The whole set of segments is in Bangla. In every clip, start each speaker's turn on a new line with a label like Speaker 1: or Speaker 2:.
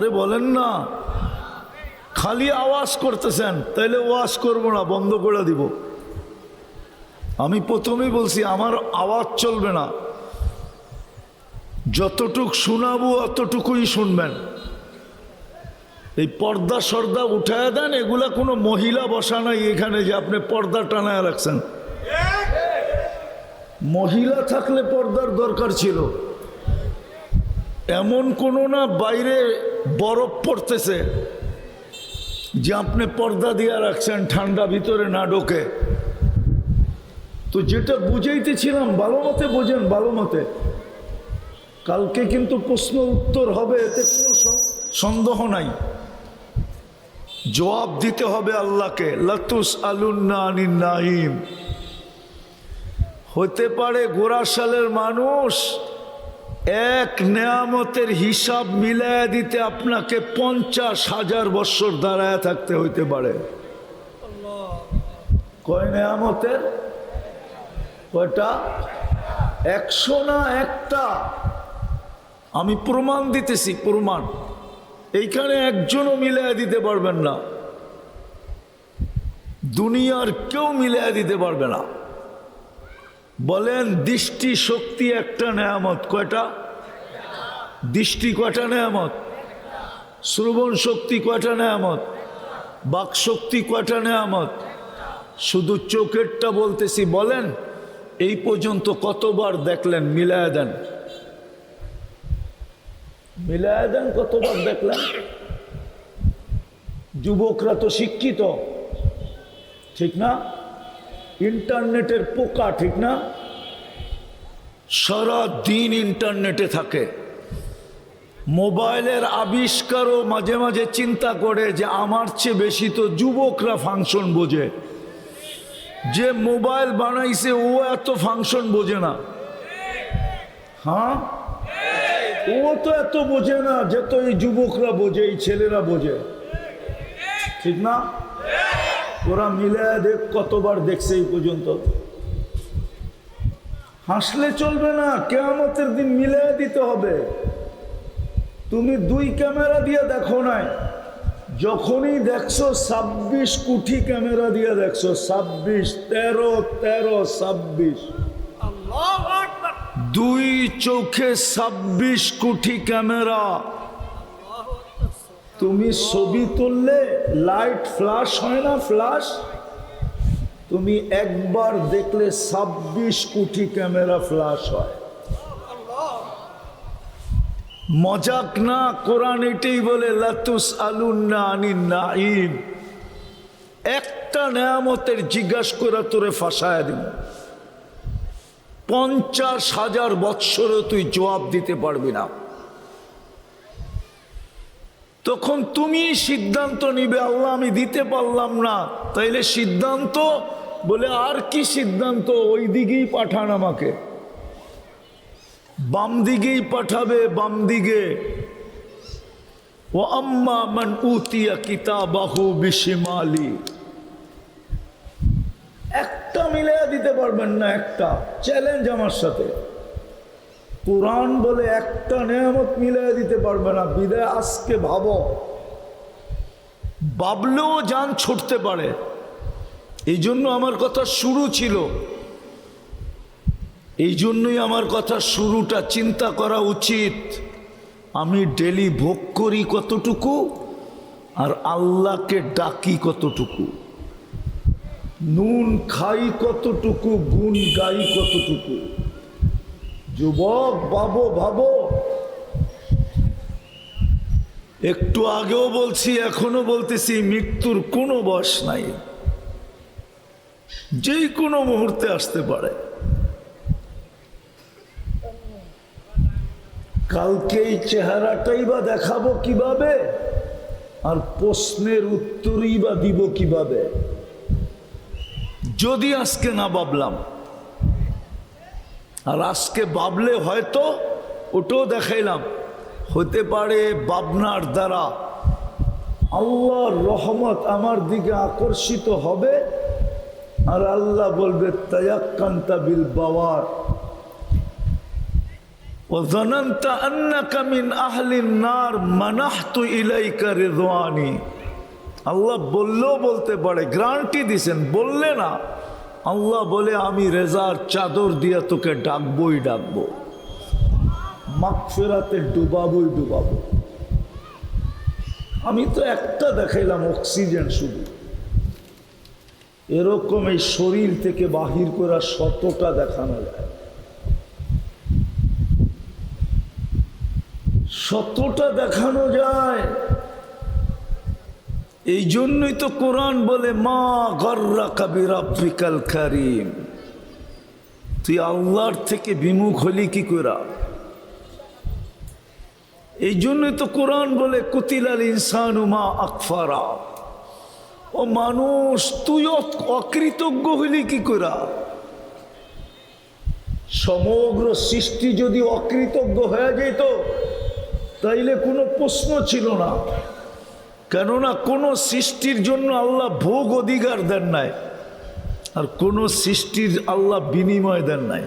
Speaker 1: আরে বলেন না। খালি আওয়াজ করতেছেন, তাইলে ওয়াজ করব না, বন্ধ করে দিব। আমি প্রথমেই বলছি, আমার আওয়াজ চলবে না। যতটুক শোনাবো, অতটুকুই শুনবেন। এই পর্দা সর্দা উঠায় দেন, এগুলা কোনো মহিলা বসা নাই এখানে যে আপনি পর্দা টানায় রাখছেন। মহিলা থাকলে পর্দার দরকার ছিল। এমন কোনো না বাইরে বরফ পড়তেছে। যে আপনি পর্দা দিয়া রাখছেন, ঠান্ডা ভিতরে না ঢোকে। তো যেটা বুঝাইতেছিলাম, ভালো মতে বোঝেন, ভালো মতে। কালকে কিন্তু প্রশ্ন উত্তর হবে, এতে কোনো সন্দেহ নাই। জবাব দিতে হবে আল্লাহকে লাতুস আলুন্না হতে পারে গোরাশালের মানুষ এক নেয়ামতের হিসাব মিলায় দিতে আপনাকে পঞ্চাশ হাজার বৎসর দাঁড়ায় থাকতে হইতে পারে। কয় নেয়ামতের? কয়টা? একশো না একটা? আমি প্রমাণ দিতেছি, প্রমাণ। এইখানে একজনও মিলিয়ে দিতে পারবেন না। দুনিয়ার কেউ মিলিয়ে দিতে পারবে না। বলেন, দৃষ্টি শক্তি একটা নেয়ামত। কয়টা? দৃষ্টি কয়টা নেয়ামত? শ্রবণ শক্তি কয়টা নেয়ামত? বাক শক্তি কয়টা নেয়ামত? শুধু চোখেরটা বলতেছি, বলেন, এই পর্যন্ত কতবার দেখলেন? মিলায় দেন। মিলায় দেন কতবার দেখলেন? যুবকরা তো শিক্ষিত। ঠিক না? ইন্টারনেটের পোকা, ঠিক না? সারা দিন ইন্টারনেটে থাকে। মোবাইলের আবিষ্কারও মাঝে মাঝে চিন্তা করে যে, আমার চেয়ে বেশি তো যুবকরা ফাংশন বোঝে। যে মোবাইল বানাইছে, ও এত ফাংশন বোঝে না। হ্যাঁ? ও তো এত বোঝে না যে, তো এই যুবকরা বোঝে, এই ছেলেরা বোঝে। ঠিক না? ওরা মিলে দেখ কতবার দেখছে এই পর্যন্ত। হাসলে চলবে না কেয়ামতের দিন মিলে দিতে হবে। তুমি দুই ক্যামেরা দিয়ে দেখো নাই। যখনই দেখছ ছাব্বিশ কোটি ক্যামেরা দিয়ে দেখছ ছাব্বিশ তেরো তেরো ছাব্বিশ। দুই চোখে ছাব্বিশ কোটি ক্যামেরা। তুমি ছবি তুললে লাইট ফ্লাশ হয় না ফ্লাশ? তুমি একবার দেখলে ছাব্বিশ কোটি ক্যামেরা ফ্লাশ হয়। মজাক না, কোরআন এটাই বলে, লাতুস আলুন্না একটা নেয়ামতের জিজ্ঞাসা করে তোরে ফাঁসায় দিব। পঞ্চাশ হাজার বৎসরও তুই জবাব দিতে পারবি না। তখন তুমি সিদ্ধান্ত নিবে, আল্লাহ, আমি দিতে পারলাম না। তাইলে সিদ্ধান্ত বলে, আর কি সিদ্ধান্ত? ওই দিকেই পাঠান আমাকে। বাম দিকেই পাঠাবে, বাম দিকে। ও আম্মা মান উতিয়া কিতাবাহু বিশিমালি। একটা মিলে দিতে পারবেন না, একটা। চ্যালেঞ্জ আমার সাথে। কোরআন বলে একটা নেয়ামত মিলিয়ে দিতে পারবে না। বিদায় আজকে ভাবো। ভাবলেও যান ছুটতে পারে। এই জন্য আমার কথা শুরু ছিল। এই জন্যই আমার কথা শুরুটা চিন্তা করা উচিত। আমি ডেলি ভোগ করি কতটুকু আর আল্লাহকে ডাকি কতটুকু। নুন খাই কতটুকু, গুণ গাই কতটুকু। যুবক ভাবো ভাবো একটু আগেও বলছি, এখনও বলতেছি, মৃত্যুর কোনো বয়স নাই। যেই কোনো মুহূর্তে আসতে পারে। কালকে এই চেহারাটাই বা দেখাবো কীভাবে? আর প্রশ্নের উত্তরই বা দিব কীভাবে? যদি আজকে না ভাবলাম আর আজকে ভাবলে হয়তো ওটাও দেখাইলাম হতে পারে ভাবনার দ্বারা আল্লাহর রহমত আমার দিকে আকর্ষিত হবে আর আল্লাহ বলবে তায়াক্কান্তা বিল বাবার وظننت أنك من أهل النار منحت إليك رضواني আল্লাহ বললেও বলতে পারে গ্রান্টি দিছেন বললে না আল্লাহ বলে, আমি রেজার চাদর দিয়ে তোকে ডাকবই ডাকবো। মাগফেরাতে ডুবাবই ডুবাবো। আমি তো একটা দেখাইলাম অক্সিজেন শুধু। এরকম এই শরীর থেকে বাহির করা শতটা দেখানো যায়। শতটা দেখানো যায়। এই জন্যই তো কোরআন বলে, মা গর্রা কাবির আফ্রিকাল কারিম। তুই আল্লাহর থেকে বিমুখ হলি কি করা এই জন্যই তো কোরআন বলে কুতিল আল ইনসানুমা আকফারা। ও মানুষ, তুই অকৃতজ্ঞ হইলি কি করা সমগ্র সৃষ্টি যদি অকৃতজ্ঞ হয়ে যেত, তাইলে কোনো প্রশ্ন ছিল না। কেননা কোনো সৃষ্টির জন্য আল্লাহ ভোগ অধিকার দেন নাই, আর কোনো সৃষ্টির আল্লাহ বিনিময় দেন নাই।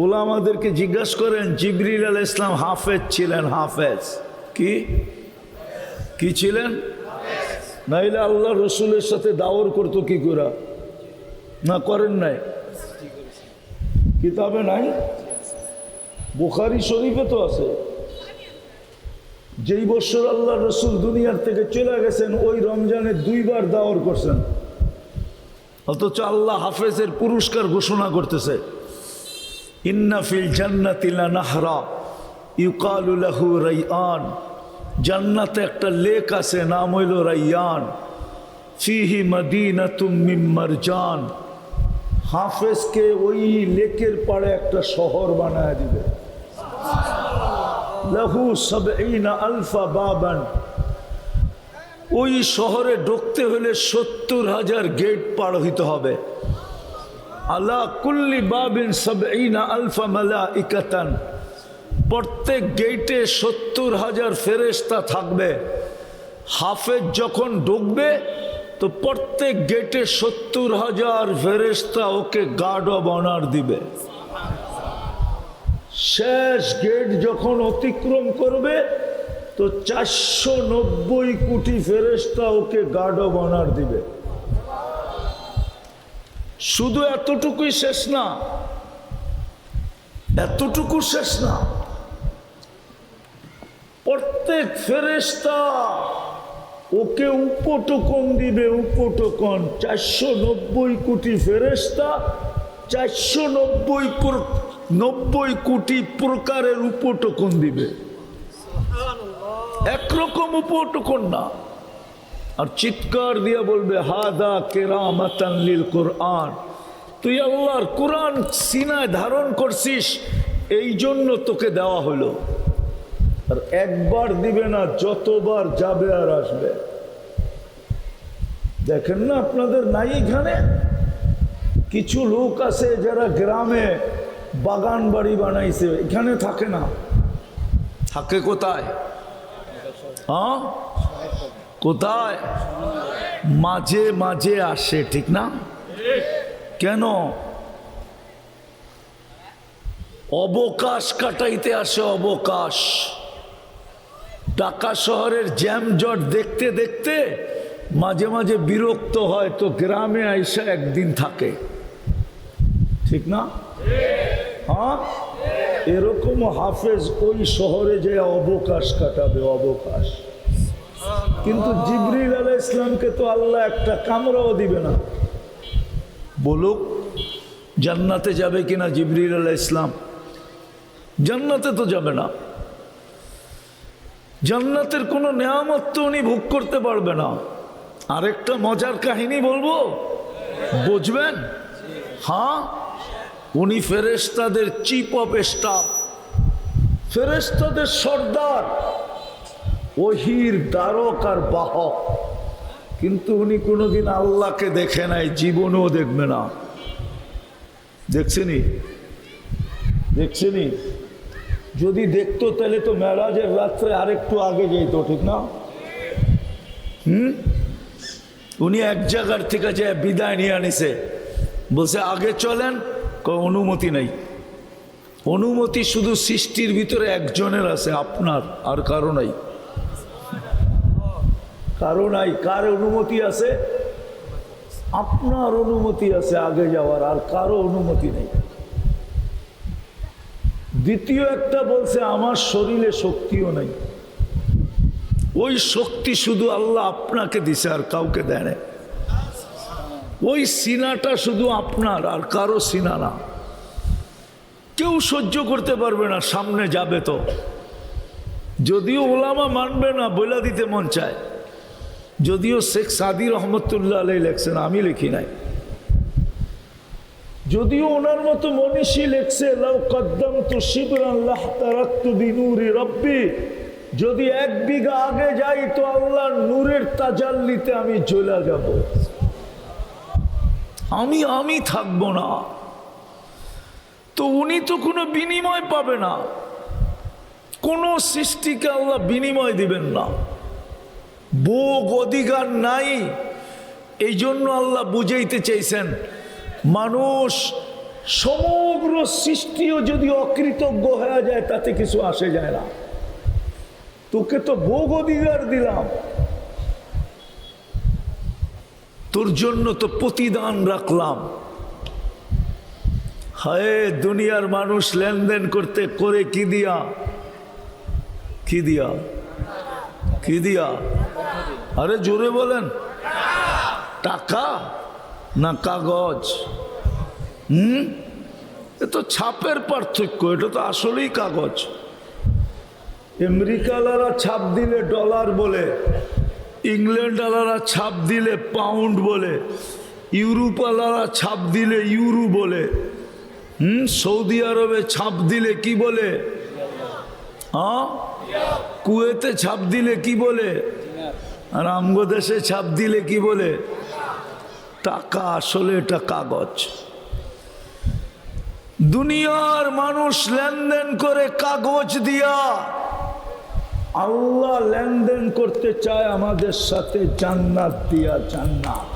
Speaker 1: ওলা আমাদেরকে জিজ্ঞাসা করেন, জিবরিল আল ইসলাম হাফেজ ছিলেন? হাফেজ। কি? কি ছিলেন? নাইলে আল্লাহ রসুলের সাথে দাওর করতো কি করা? না, করেন নাই। কিতাবে নাই? বুখারি শরীফে তো আছে। যেই বছর আল্লাহ রসুল দুনিয়ার থেকে চলে গেছেন, ওই রমজানে দুইবার দাওয়ার করছেন। অথচ আল্লাহ হাফেজের পুরস্কার ঘোষণা করতেছে। ইন্নাফিল জান্নাতিলা নাহরা ইউকালু লাহু রাইয়ান জান্নাতে একটা লেক আছে, নাম হইল রাইয়ান। ফিহি মদিনাতুম মিম মারজান। হাফেজকে ওই লেকের পাড়ে একটা শহর বানায় দিবে। লাহু সাবঈনা আলফা বাবান। ওই শহরে ঢুকতে হলে সত্তর হাজার গেট পার হইতে হবে। আলা কুল্লি বাবিন সব সাবঈনা আলফা মালা ইকাতান প্রত্যেক গেটে সত্তর হাজার ফেরেস্তা থাকবে। হাফেজ যখন ঢুকবে, তো প্রত্যেক গেটে সত্তর হাজার ফেরেস্তা ওকে গার্ড অব অনার দিবে। শেষ গেট যখন অতিক্রম করবে, তো চারশো নব্বই কোটি ফেরেস্তা ওকে গার্ড অব অনার দিবে। শুধু এতটুকুই শেষ না, এতটুকু শেষ না, প্রত্যেক ফেরেস্তা ওকে উপটোকন দিবে, উপটোকন। চারশো নব্বই কোটি ফেরেস্তা চারশো নব্বই নব্বই কোটি প্রকারের উপটোকন দিবে। একরকম উপটোকন না। আর চিৎকার দিয়ে বলবে হাদা কেরামাতান লিল কোরআন। তুই আল্লাহর কোরআন সিনায় ধারণ করছিস এই জন্য তোকে দেওয়া হলো। আর একবার দিবে না যতবার যাবে আর আসবে। দেখেন না আপনাদের নাই এখানে? কিছু লোক আছে যারা গ্রামে বাগান বাড়ি বানাইছে, এখানে থাকে না। থাকে কোথায়? হ্যাঁ? কোথায়? মাঝে মাঝে আসে, ঠিক না? কেন? অবকাশ কাটাইতে আসে অবকাশ। ঢাকা শহরের জ্যাম জট দেখতে দেখতে মাঝে মাঝে বিরক্ত হয়, তো গ্রামে আইসা একদিন থাকে। ঠিক না? হ্যাঁ? এরকম হাফেজ ওই শহরে যে অবকাশ কাটাবে, অবকাশ। কিন্তু জিবরিল আলাহ ইসলামকে তো আল্লাহ একটা কামরাও দিবে না। বলুক, জান্নাতে যাবে কিনা জিবরিল আলাহ ইসলাম জান্নাতে তো যাবে না। জান্নাতের কোনো নেয়ামত তো উনি ভোগ করতে পারবে না। আরেকটা মজার কাহিনী বলব? বুঝবেন? হ্যাঁ? উনি ফেরেস্তাদের চিফ অফ স্টাফ ফেরেস্তাদের সর্দার, ওহির দ্বারক আর বাহক। কিন্তু উনি কোনোদিন আল্লাহকে দেখে নাই, জীবনেও দেখবে না। দেখছেনি? দেখছেনি? যদি দেখতো তাহলে তো মেরাজের রাত্রে আরেকটু আগে যেত, ঠিক না? হুম? উনি এক জায়গার থেকে যে বিদায় নিয়ে আনিছে। বলছে, আগে চলেন অনুমতি নেই। অনুমতি শুধু সৃষ্টির ভিতরে একজনের আছে, আপনার, আর কারও নাই। কারও নাই, কার অনুমতি আছে? আপনার অনুমতি আছে আগে যাওয়ার, আর কারও অনুমতি নেই। দ্বিতীয় একটা বলছে, আমার শরীরে শক্তিও নেই। ওই শক্তি শুধু আল্লাহ আপনাকে দিছে, আর কাউকে দেয় ওই সিনাটা শুধু আপনার আর কারও সিনা না। কেউ সহ্য করতে পারবে না, সামনে যাবে তো। যদিও ওলামা মানবে না, বইলা দিতে মন চায়। যদিও শেখ সাদি রহমতুল্লাহ আলাই লেখছেন, আমি লিখি নাই। যদিও ওনার মতো মনীষী লেখছে, লাউ কদ্দম তো শিবরাল্লাহ তারাক্তু যদি এক বিঘা আগে যাই তো আল্লাহর নূরের তাজাল্লিতে আমি চলে যাব। আমি আমি থাকব না। তো উনি তো কোনো বিনিময় পাবে না। কোনো সৃষ্টিকে আল্লাহ বিনিময় দিবেন না। ভোগ অধিকার নাই। এই জন্য আল্লাহ বুঝাইতে চাইছেন, মানুষ সমগ্র সৃষ্টিও যদি অকৃতজ্ঞ হয়ে যায়, তাতে কিছু আসে যায় না। তোকে তো ভোগ অধিকার দিলাম। তোর জন্য তো প্রতিদান রাখলাম। হায়, দুনিয়ার মানুষ লেনদেন করতে করে কি দিয়া? কি দিয়া? কি দিয়া? আরে জোরে বলেন। টাকা না কাগজ? হুম? এ তো ছাপের পার্থক্য, এটা তো আসলেই কাগজ। আমেরিকালারা ছাপ দিলে ডলার বলে। ইংল্যান্ডালারা ছাপ দিলে পাউন্ড বলে, ইউরোপালারা ছাপ দিলে ইউরো বলে, হুম, সৌদি আরবে ছাপ দিলে কি বলে? কুয়েতে ছাপ দিলে কি বলে? আর আমগো দেশে ছাপ দিলে কি বলে? টাকা আসলে এটা কাগজ। দুনিয়ার মানুষ লেনদেন করে কাগজ দিয়া আল্লাহ লেনদেন করতে চায় আমাদের সাথে জান্নাত দিয়া জান্নাত।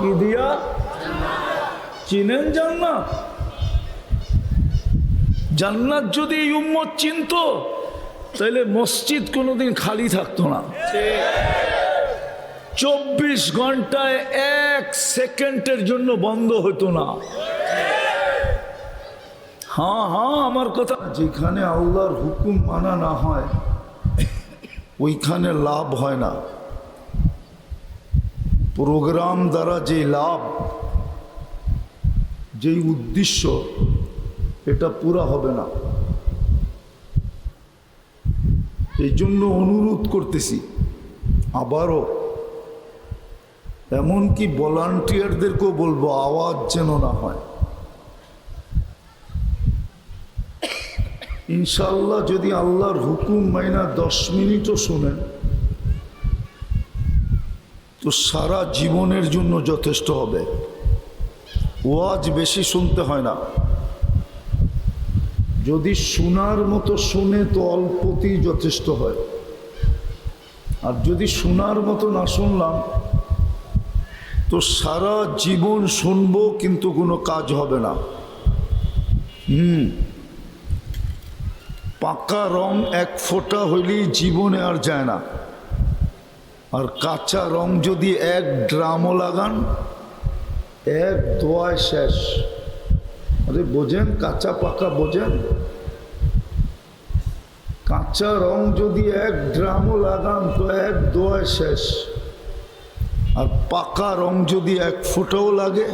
Speaker 1: কি দিয়া? চিনেন জান্নাত? জান্নাত যদি এই উম্মত চিনত তাহলে মসজিদ কোনোদিন খালি থাকতো না। চব্বিশ ঘন্টায় এক সেকেন্ডের জন্য বন্ধ হতো না। হ্যাঁ হ্যাঁ আমার কথা। যেখানে আল্লাহর হুকুম মানা না হয়, ওইখানে লাভ হয় না। প্রোগ্রাম দ্বারা যে লাভ, যেই উদ্দেশ্য, এটা পুরা হবে না। এই জন্য অনুরোধ করতেছি, আবারও, এমনকি ভলান্টিয়ারদেরকেও বলব, আওয়াজ যেন না হয়। ইনশাল্লাহ যদি আল্লাহর হুকুম মাইনা দশ মিনিটও শোনেন তো সারা জীবনের জন্য যথেষ্ট হবে। ওয়াজ বেশি শুনতে হয় না। যদি শোনার মতো শুনে, তো অল্পতেই যথেষ্ট হয়। আর যদি শোনার মতো না শুনলাম, তো সারা জীবন শুনব, কিন্তু কোনো কাজ হবে না। হুম। পাকা রং এক ফোঁটা হইলেই জীবনে আর যায় না। আর কাঁচা রং যদি এক ড্রামও লাগান, এক দোয়ায় শেষ। আরে বোঝেন, কাঁচা পাকা বোঝেন? কাঁচা রং যদি এক ড্রামও লাগান, তো এক দোয়ায় শেষ। আর পাকা রং যদি এক ফোঁটাও লাগে,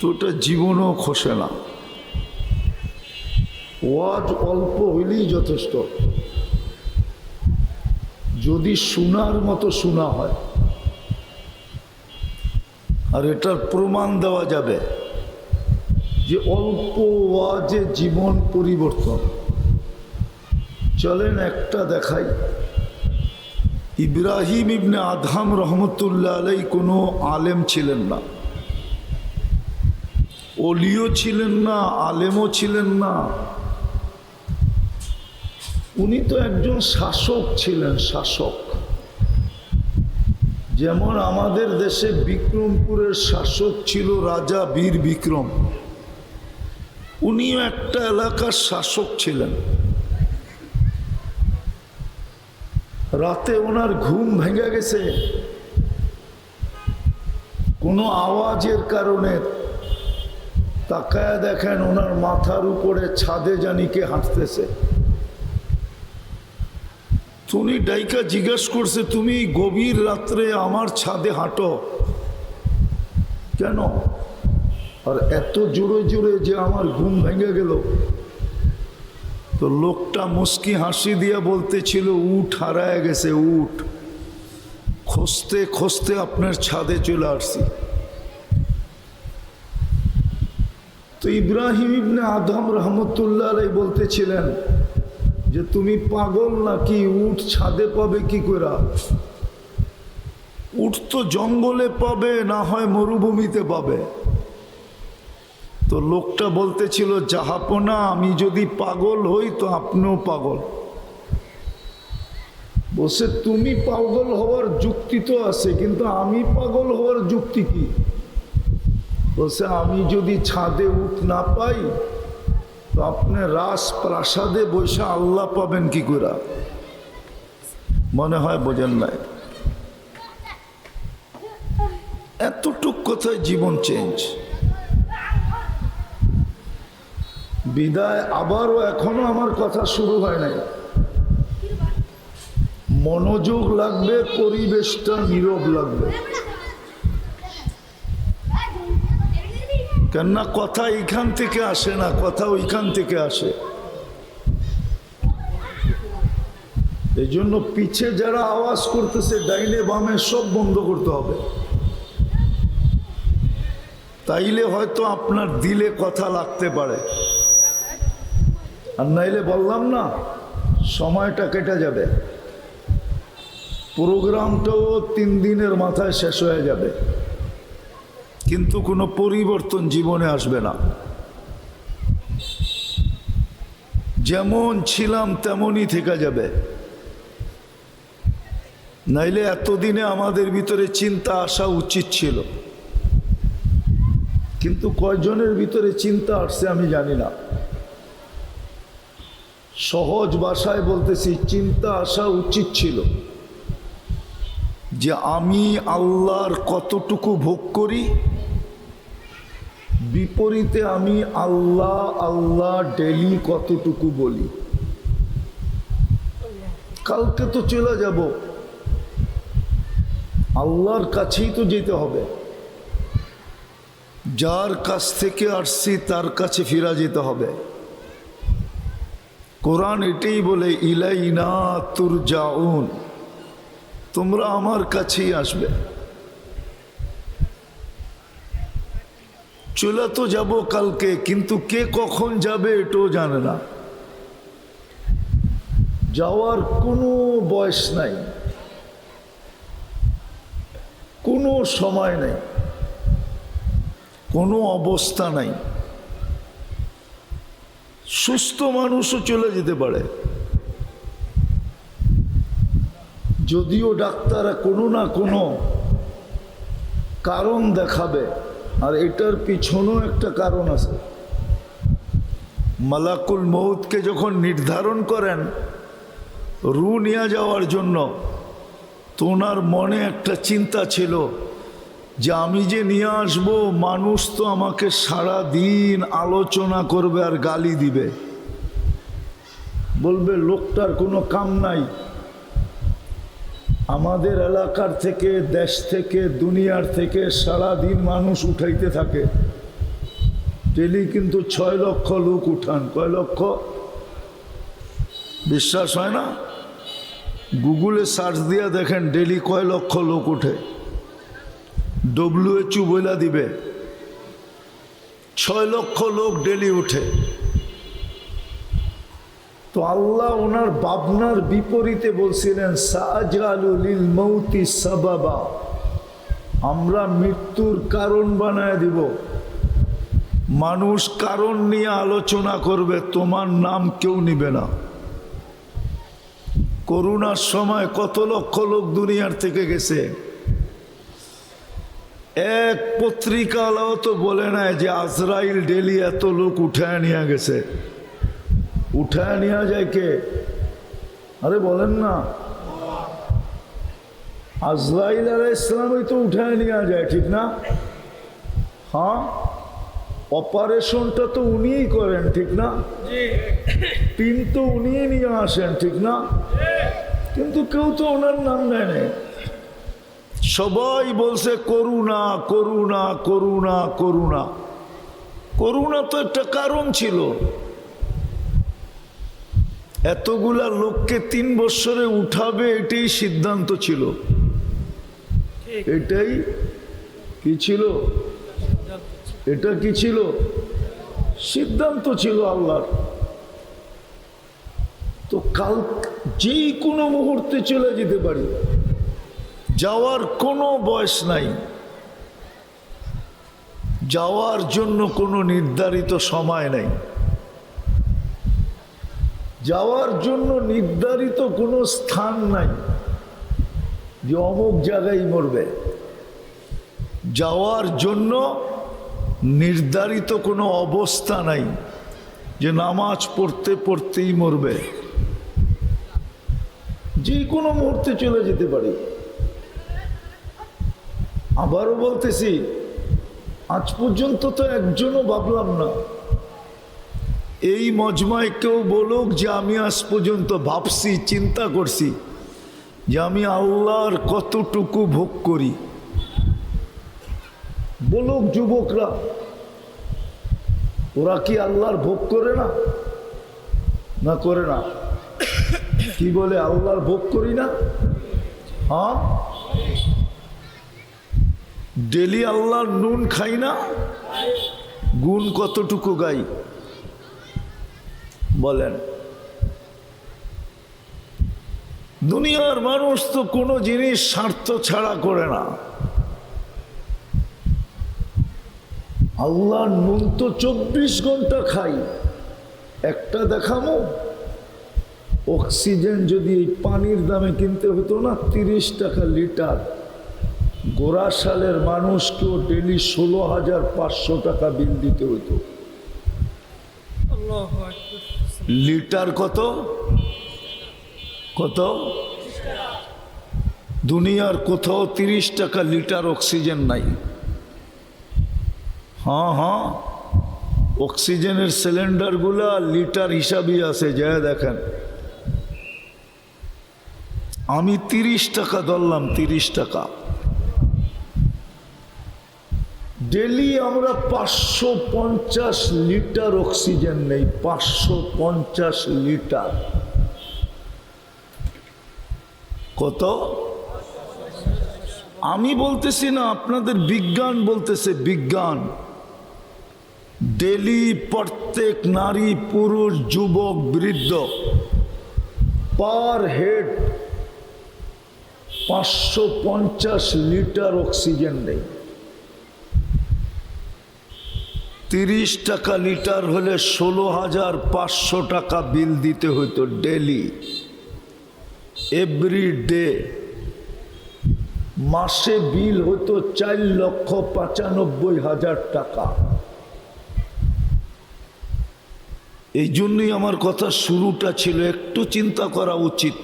Speaker 1: তো ওটা জীবনও খসে না। ওয়াজ অল্প হইলেই যথেষ্ট। যদি শোনার মতো শোনা হয়, আর এটার প্রমাণ দেওয়া যাবে যে অল্প ওয়াজে জীবন পরিবর্তন। চলেন একটা দেখাই। ইব্রাহিম ইবনে আধাম রহমতুল্লাহ আলাই কোনো আলেম ছিলেন না। অলিও ছিলেন না, আলেমও ছিলেন না। উনি তো একজন শাসক ছিলেন, শাসক। যেমন আমাদের দেশে বিক্রমপুরের শাসক ছিল রাজা বীর বিক্রম। উনিও একটা এলাকার শাসক ছিলেন। রাতে ওনার ঘুম ভেঙে গেছে। কোনো আওয়াজের কারণে তাকায় দেখেন ওনার মাথার উপরে ছাদে জানিকে হাঁটতেছে। তুমি ডাইকা জিজ্ঞেস করছে, তুমি গভীর রাত্রে আমার ছাদে হাঁটো? কেন? আর এত জোরে জোরে যে আমার ঘুম ভেঙে গেল। তো লোকটা মুস্কি হাসি দিয়া বলতেছিল, উঠ, হারায় গেছে, উঠ। খুঁজতে খুঁজতে আপনার ছাদে চলে আসছি। তো ইব্রাহিম ইবনে আদম রহমতুল্লাহ বলতেছিলেন যে তুমি পাগল নাকি? উঠ ছাদে পাবে কি করে? উঠ তো জঙ্গলে পাবে, না হয় মরুভূমিতে পাবে। তো লোকটা বলতেছিল, জাহাপনা, আমি যদি পাগল হই তো আপনিও পাগল। বসে তুমি পাগল হওয়ার যুক্তি তো আছে, কিন্তু আমি পাগল হওয়ার যুক্তি কি? বলছে, আমি যদি ছাদে উঠ না পাই তো আপনি রাস প্রাসাদে বসে আল্লাহ পাবেন কি করে মনে হয় বোঝেন নাই। এতটুক কথায় জীবন চেঞ্জ বিদায় আবারও এখনও আমার কথা শুরু হয় নাই। মনোযোগ লাগবে, পরিবেশটা নীরব লাগবে। কেননা কথা এইখান থেকে আসে না, কথা ওইখান থেকে আসে। এই জন্য পিছে যারা আওয়াজ করতেছে, ডাইনে বামে সব বন্ধ করতে হবে। তাইলে হয়তো আপনার দিলে কথা লাগতে পারে। আর নাইলে বললাম না, সময়টা কেটে যাবে। প্রোগ্রামটাও তিন দিনের মাথায় শেষ হয়ে যাবে। কিন্তু কোনো পরিবর্তন জীবনে আসবে না। যেমন ছিলাম তেমনই থেকে যাবে। নাইলে এতদিনে আমাদের ভিতরে চিন্তা আসা উচিত ছিল। কিন্তু কয়জনের ভিতরে চিন্তা আসছে আমি জানি না। সহজ ভাষায় বলতেছি, চিন্তা আসা উচিত ছিল যে আমি আল্লাহর কতটুকু ভোগ করি বিপরীতে আমি আল্লাহ আল্লাহ ডেলি কতটুকু বলি? কালকে তো চলে যাব। আল্লাহর কাছেই তো যেতে হবে। যার কাছ থেকে আসছি, তার কাছে ফিরা যেতে হবে। কোরআন এটাই বলে, ইলাইনা তুর যাউন তোমরা আমার কাছেই আসবে। চলে তো যাব কালকে, কিন্তু কে কখন যাবে এটাও জানে না। যাওয়ার কোনো বয়স নাই। কোনো সময় নেই। কোনো অবস্থা নাই। সুস্থ মানুষও চলে যেতে পারে। যদিও ডাক্তাররা কোনো না কোনো কারণ দেখাবে। আর এটার পিছনেও একটা কারণ আছে। মালাকুল মৌতকে যখন নির্ধারণ করেন, রু নিয়ে যাওয়ার জন্য, তো ওনার মনে একটা চিন্তা ছিল যে আমি যে নিয়ে আসব, মানুষ তো আমাকে সারা দিন আলোচনা করবে আর গালি দিবে। বলবে, লোকটার কোনো কাম নাই। আমাদের এলাকার থেকে, দেশ থেকে, দুনিয়ার থেকে সারা দিন মানুষ উঠাইতে থাকে। ডেলি কিন্তু ছয় লক্ষ লোক উঠান। কয় লক্ষ? বিশ্বাস হয় না? গুগলে সার্চ দিয়া দেখেন, ডেলি কয় লক্ষ লোক উঠে। ডব্লিউএচউ বইলা দিবে। ছয় লক্ষ লোক ডেলি উঠে। তো আল্লাহ ওনার বাবনার বিপরীতে বলছিলেন সাজালুলিল মৌতি সাবাবা। আমরা মৃত্যুর কারণ বানায় দিব। মানুষ কারণ নিয়ে আলোচনা করবে, তোমার নাম কেউ নিবে না। করোনার সময় কত লক্ষ লোক দুনিয়ার থেকে গেছে। এক পত্রিকালাও তো বলে নাই যে আজরাইল ডেলি এত লোক উঠায় নিয়ে গেছে। উঠায় নেওয়া যায় কে? আরে বলেন না। আজরাইল আল ইসলামই তো উঠায় নেওয়া যায়, ঠিক না? হ্যাঁ? অপারেশনটা তো উনিই করেন, ঠিক না? পিন তো উনিই নিয়ে আসেন, ঠিক না? কিন্তু কেউ তো ওনার নাম নেয়। সবাই বলছে, করুণা করুণা করুণা করুণা। করুণা তো একটা কারণ ছিল। এতগুলা লোককে তিন বছরে উঠাবে এটাই সিদ্ধান্ত ছিল। এটাই কি ছিল? এটা কি ছিল? সিদ্ধান্ত ছিল আল্লাহর। তো কাল যেই কোনো মুহূর্তে চলে যেতে পারি। যাওয়ার কোনো বয়স নাই। যাওয়ার জন্য কোনো নির্ধারিত সময় নাই। যাওয়ার জন্য নির্ধারিত কোনো স্থান নাই। যে অমুক জায়গায় মরবে। যাওয়ার জন্য নির্ধারিত কোনো অবস্থা নাই যে নামাজ পড়তে পড়তেই মরবে। যে কোনো মুহূর্তে চলে যেতে পারি। আবারও বলতেছি, আজ পর্যন্ত তো একজনও ভাবলাম না। এই মজমায় কেউ বলুক যে আমি আজ পর্যন্ত ভাবছি, চিন্তা করছি যে আমি আল্লাহর কতটুকু ভোগ করি। বলুক যুবকরা, ওরা কি আল্লাহর ভোগ করে না? না করে না। কি বলে, আল্লাহর ভোগ করি না? হ্যাঁ? ডেলি আল্লাহর নুন খাই না? গুণ কতটুকু গাই? বলেন, দুনিয়ার মানুষ তো কোনো জিনিস স্বার্থ ছাড়া করে না। আল্লাহ নুন তো চব্বিশ ঘণ্টা খাই একটা দেখামো, অক্সিজেন যদি এই পানির দামে কিনতে হতো না, তিরিশ টাকা লিটার। গোড়া সালের মানুষকেও ডেলি ষোলো হাজার পাঁচশো টাকা বিল দিতে হতো। লিটার কত? কত? দুনিয়ার কোথাও তিরিশ টাকা লিটার অক্সিজেন নাই। হ্যাঁ হ্যাঁ। অক্সিজেনের সিলিন্ডারগুলা লিটার হিসাবই আছে যা দেখেন। আমি তিরিশ টাকা ধরলাম, তিরিশ টাকা। ডেলি আমরা পাঁচশো পঞ্চাশ লিটার অক্সিজেন নেই, পাঁচশো পঞ্চাশ লিটার। কত? আমি বলতেছি না, আপনাদের বিজ্ঞান বলতেছে, বিজ্ঞান। ডেলি প্রত্যেক নারী, পুরুষ, যুবক, বৃদ্ধ পার হেড পাঁচশো পঞ্চাশ লিটার অক্সিজেন নেই। তিরিশ টাকা লিটার হলে ষোলো হাজার পাঁচশো টাকা বিল দিতে হতো ডেলি। Every day. মাসে বিল হতো চার লক্ষ পঁচানব্বই হাজার টাকা। এই জন্যই আমার কথা শুরুটা ছিল, একটু চিন্তা করা উচিত।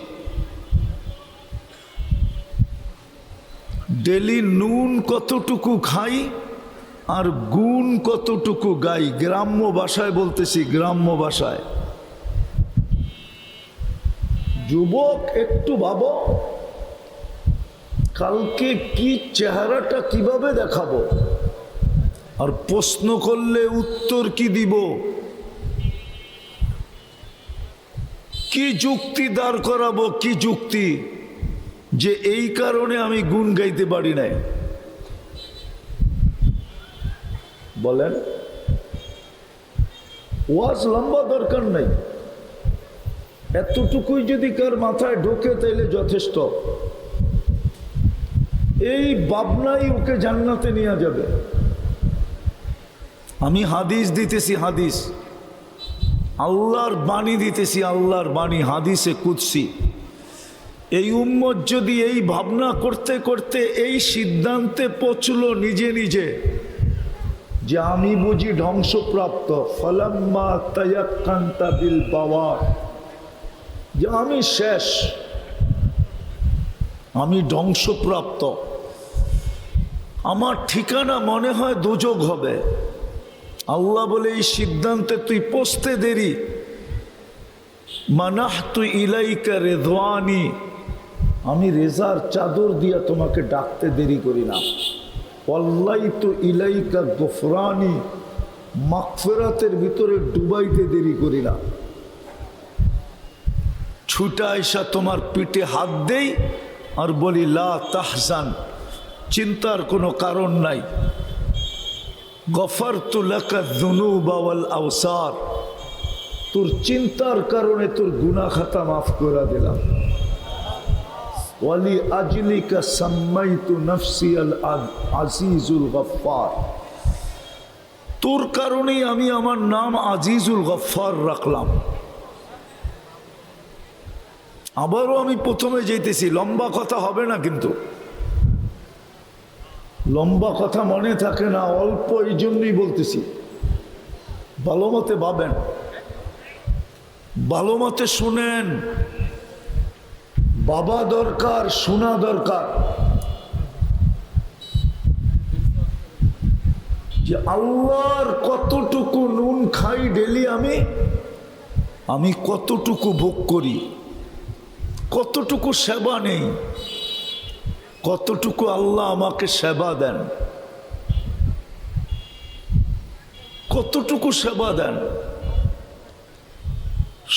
Speaker 1: ডেলি নুন কতটুকু খাই? আর গুণ কতটুকু গাই? গ্রাম্য ভাষায় বলতেছি, গ্রাম্য ভাষায়। যুবক, একটু ভাবো, কালকে কি চেহারাটা কীভাবে দেখাবো? আর প্রশ্ন করলে উত্তর কি দিব? কি যুক্তি দাঁড় করাবো, কি যুক্তি? যে এই কারণে আমি গুণ গাইতে পারি নাই। বলেন। ওয়াজ লম্বা দরকার নাই। এতটুকুই যদি কার মাথায় ঢোকে তাইলে যথেষ্ট। এই ভাবনাই ওকে জান্নাতে নিয়ে যাবে। আমি হাদিস দিতেছি হাদিস। আল্লাহর বাণী দিতেছি আল্লাহর বাণী, হাদিসে কুদসি। এই উম্মত যদি এই ভাবনা করতে করতে এই সিদ্ধান্তে পচল নিজে নিজে যে আমি বুঝি ধ্বংসপ্রাপ্ত, ফলাম্মা তায়াক্কান্তা বিল বাবার যে আমি শেষ, আমি ধ্বংসপ্রাপ্ত। আমার ঠিকানা মনে হয় দুযোগ হবে। আল্লাহ বলে, এই সিদ্ধান্তে তুই পৌঁছতে দেরি। মানাহ তুই ইলাইকা রেদওয়ানি। আমি রেজার চাদর দিয়া তোমাকে ডাকতে দেরি করি না। অল্লাই তো ইলাইকা গোফরানি মাকফেরাতের ভিতরে ডুবাইতে দেরি করি না। ছুটা এসা তোমার পিঠে হাত দেই আর বলি, লা তাহজান, চিন্তার কোনো কারণ নাই। গফর তুলাকা দুনু বাওয়াল আওসার, তোর চিন্তার কারণে তোর গুনা খাতা মাফ করে দিলাম। ওয়ালি আজলিকা সাম্মাইতু নফসি আল আজিজুল গফফার। তোর কারণেই আমি আমার নাম আজিজুল গফফার রাখলাম। আবারও আমি প্রথমে যেতেছি, লম্বা কথা হবে না কিন্তু। লম্বা কথা মনে থাকে না, অল্প এই জন্যই বলতেছি। ভালো মতে ভাবেন, ভালো মতে শুনেন। বাবা দরকার, শোনা দরকার। যে আল্লাহর কতটুকু নুন খাই ডেলি আমি আমি কতটুকু ভোগ করি, কতটুকু সেবা নেই, কতটুকু আল্লাহ আমাকে সেবা দেন, কতটুকু সেবা দেন।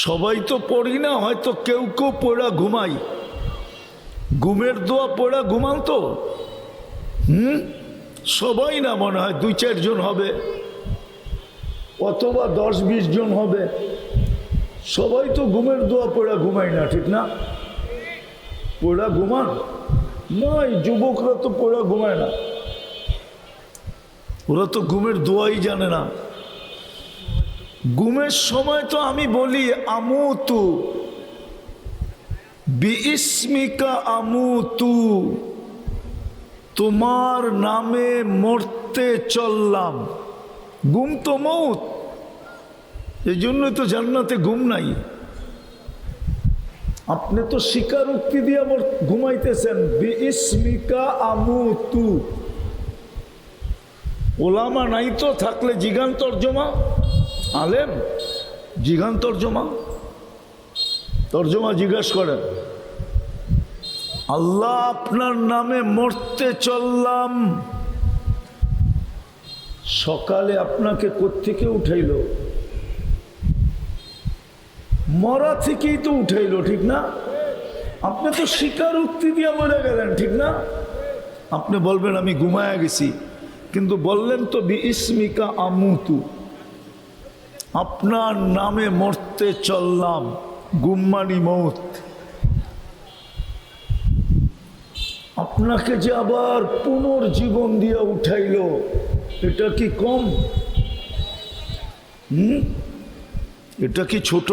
Speaker 1: সবাই তো পড়ি না, হয়তো কেউ কেউ পড়া ঘুমাই ঘুমের দোয়া পড়া ঘুমান তো। হুম? সবাই না মনে হয় দুই চারজন হবে। অথবা দশ বিশ জন হবে। সবাই তো ঘুমের দোয়া পড়া ঘুমাই না, ঠিক না? পড়া ঘুমান? নয় যুবকরা তো পড়া ঘুমায় না। ওরা তো ঘুমের দোয়াই জানে না। ঘুমের সময় তো আমি বলি আমুতু বিস্মিকা আমুতু, তোমার নামে মরতে চললাম। গুম তো মৌত এই জন্যই তো জান্নাতে ঘুম নাই। আপনি তো স্বীকারোক্তি দিয়ে আমার ঘুমাইতেছেন বিস্মিকা আমুতু। ওলামা নাই তো থাকলে জিগান তর্জমা? আলেম, জিগান তর্জমা? তর্জমা জিজ্ঞাস করেন আল্লাহ আপনার নামে মরতে চললাম। সকালে আপনাকে কোত্থেকে উঠাইল? মরা থেকেই তো উঠাইলো, ঠিক না? আপনি তো স্বীকার উক্তি দিয়ে মরে গেলেন, ঠিক না? আপনি বলবেন, আমি ঘুমায়া গেছি। কিন্তু বললেন তো, বি ইসমিকা আমুতু, আপনার নামে মরতে চললাম। গুম্মানি মৌত। আপনাকে যে আবার পুনর্জীবন দিয়ে উঠাইল, এটা কি কম? হুম? এটা কি ছোট?